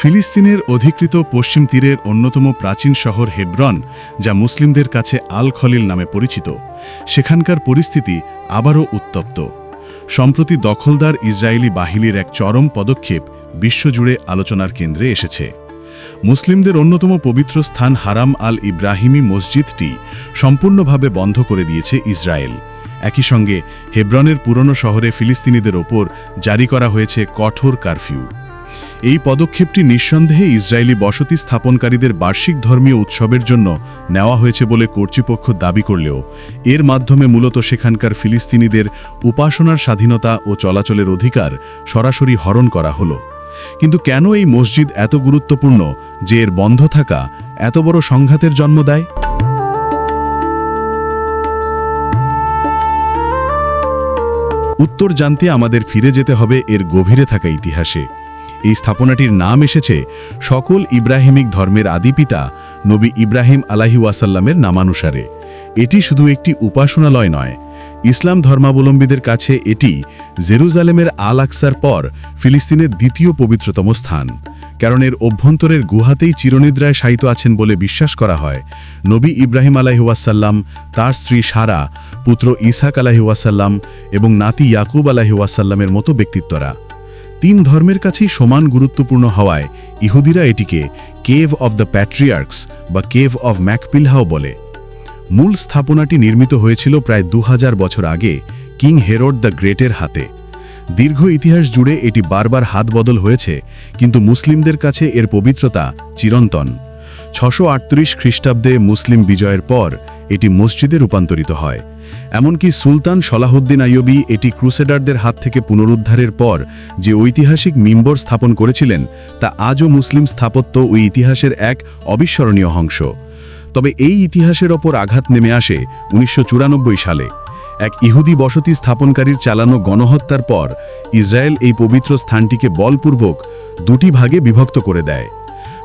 ফিলিস্তিনের অধিকৃত পশ্চিম তীরের অন্যতম প্রাচীন শহর হেব্রন, যা মুসলিমদের কাছে আল খলিল নামে পরিচিত। সেখানকার পরিস্থিতি আবারও উত্তপ্ত। সম্প্রতি দখলদার ইসরায়েলি বাহিনীর এক চরম পদক্ষেপ বিশ্বজুড়ে আলোচনার কেন্দ্রে এসেছে। মুসলিমদের অন্যতম পবিত্র স্থান হারাম আল ইব্রাহিমি মসজিদটি সম্পূর্ণভাবে বন্ধ করে দিয়েছে ইসরায়েল। একই সঙ্গে হেব্রনের পুরনো শহরে ফিলিস্তিনিদের ওপর জারি করা হয়েছে কঠোর কারফিউ। এই পদক্ষেপটি নিঃসন্দেহে ইসরায়েলি বসতি স্থাপনকারীদের বার্ষিক ধর্মীয় উৎসবের জন্য নেওয়া হয়েছে বলে কর্তৃপক্ষ দাবি করলেও এর মাধ্যমে মূলত সেখানকার ফিলিস্তিনিদের উপাসনার স্বাধীনতা ও চলাচলের অধিকার সরাসরি হরণ করা হলো। কিন্তু কেন এই মসজিদ এত গুরুত্বপূর্ণ যে এর বন্ধ থাকা এত বড় সংঘাতের জন্ম দেয়? উত্তর জানতে আমাদের ফিরে যেতে হবে এর গভীরে থাকা ইতিহাসে। এই স্থাপনাটির নাম এসেছে সকল ইব্রাহিমিক ধর্মের আদিপিতা নবী ইব্রাহিম আলাহি ওয়াসাল্লামের নামানুসারে। এটি শুধু একটি উপাসনালয় নয়, ইসলাম ধর্মাবলম্বীদের কাছে এটি জেরুজালেমের আল আকসার পর ফিলিস্তিনের দ্বিতীয় পবিত্রতম স্থান। কারণ এর অভ্যন্তরের গুহাতেই চিরনিদ্রায় শায়িত আছেন বলে বিশ্বাস করা হয়। নবী ইব্রাহিম আলাহিউসাল্লাম তার স্ত্রী সারা, পুত্র ইসাক আলাহিউসাল্লাম এবং নাতি ইয়াকুব আলাহিউসাল্লামের মতো ব্যক্তিত্বরা। তিন ধর্মের কাছেই সমান গুরুত্বপূর্ণ হওয়ায় ইহুদিরা এটিকে কেভ অব দ্য প্যাট্রিয়ার্কস বা কেভ অব ম্যাকপিলহাও বলে। মূল স্থাপনাটি নির্মিত হয়েছিল প্রায় দু হাজার বছর আগে কিং হেরোড দ্য গ্রেটের হাতে। দীর্ঘ ইতিহাস জুড়ে এটি বারবার হাত বদল হয়েছে, কিন্তু মুসলিমদের কাছে এর পবিত্রতা চিরন্তন। ছশো আটত্রিশ খ্রিস্টাব্দে মুসলিম বিজয়ের পর এটি মসজিদে রূপান্তরিত হয়। এমনকি সুলতান সলাহুদ্দিন আইয়বি এটি ক্রুসেডারদের হাত থেকে পুনরুদ্ধারের পর যে ঐতিহাসিক মিম্বর স্থাপন করেছিলেন, তা আজও মুসলিম স্থাপত্য ও ইতিহাসের এক অবিস্মরণীয় অংশ। তবে এই ইতিহাসের ওপর আঘাত নেমে আসে উনিশশো চুরানব্বই সালে। এক ইহুদি বসতি স্থাপনকারীর চালানো গণহত্যার পর ইসরায়েল এই পবিত্র স্থানটিকে বলপূর্বক দুটি ভাগে বিভক্ত করে দেয়।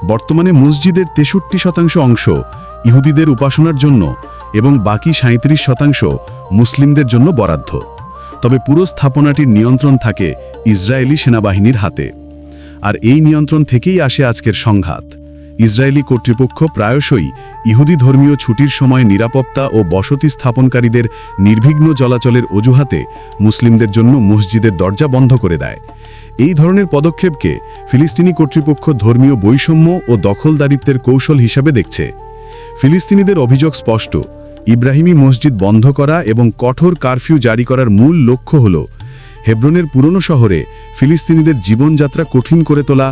বর্তমানে মসজিদের তেষট্টি শতাংশ অংশ ইহুদিদের উপাসনার জন্য এবং বাকি সাঁত্রিশ শতাংশ মুসলিমদের জন্য বরাদ্দ। তবে পুরো স্থাপনাটির নিয়ন্ত্রণ থাকে ইসরায়েলি সেনাবাহিনীর হাতে। আর এই নিয়ন্ত্রণ থেকেই আসে আজকের সংঘাত। ইসরায়েলি কর্তৃপক্ষ প্রায়শই ইহুদি ধর্মীয় ছুটির সময় নিরাপত্তা ও বসতি স্থাপনকারীদের নির্বিঘ্ন চলাচলের অজুহাতে মুসলিমদের জন্য মসজিদের দরজা বন্ধ করে দেয়। এই ধরনের পদক্ষেপকে ফিলিস্তিনি কর্তৃপক্ষ ধর্মীয় বৈষম্য ও দখলদারিত্বের কৌশল হিসাবে দেখছে। ফিলিস্তিনিদের অভিযোগ স্পষ্ট, ইব্রাহিমী মসজিদ বন্ধ করা এবং কঠোর কারফিউ জারি করার মূল লক্ষ্য হল, হেব্রনের পুরনো শহরে ফিলিস্তিনিদের জীবনযাত্রা কঠিন করে তোলা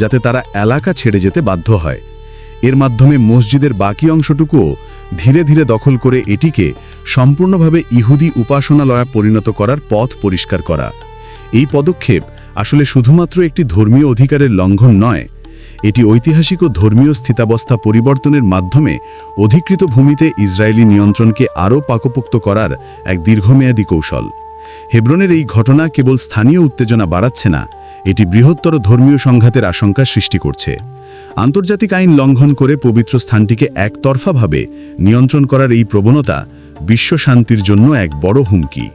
যাতে তারা এলাকা ছেড়ে যেতে বাধ্য হয়। এর মাধ্যমে মসজিদের বাকি অংশটুকুও ধীরে ধীরে দখল করে এটিকে সম্পূর্ণভাবে ইহুদি উপাসনালয়ে পরিণত করার পথ পরিষ্কার করা। এই পদক্ষেপ আসলে শুধুমাত্র একটি ধর্মীয় অধিকারের লঙ্ঘন নয়, এটি ঐতিহাসিক ও ধর্মীয় স্থিতাবস্থা পরিবর্তনের মাধ্যমে অধিকৃত ভূমিতে ইসরায়েলি নিয়ন্ত্রণকে আরও পাকপোক্ত করার এক দীর্ঘমেয়াদী কৌশল। হেব্রনের এই ঘটনা কেবল স্থানীয় উত্তেজনা বাড়াচ্ছে না এটি বৃহত্তর ধর্মীয় সংঘাতের আশঙ্কা সৃষ্টি করছে। আন্তর্জাতিক আইন লঙ্ঘন করে পবিত্র স্থানটিকে একতরফাভাবে নিয়ন্ত্রণ করার এই প্রবণতা বিশ্ব শান্তির জন্য এক বড় হুমকি।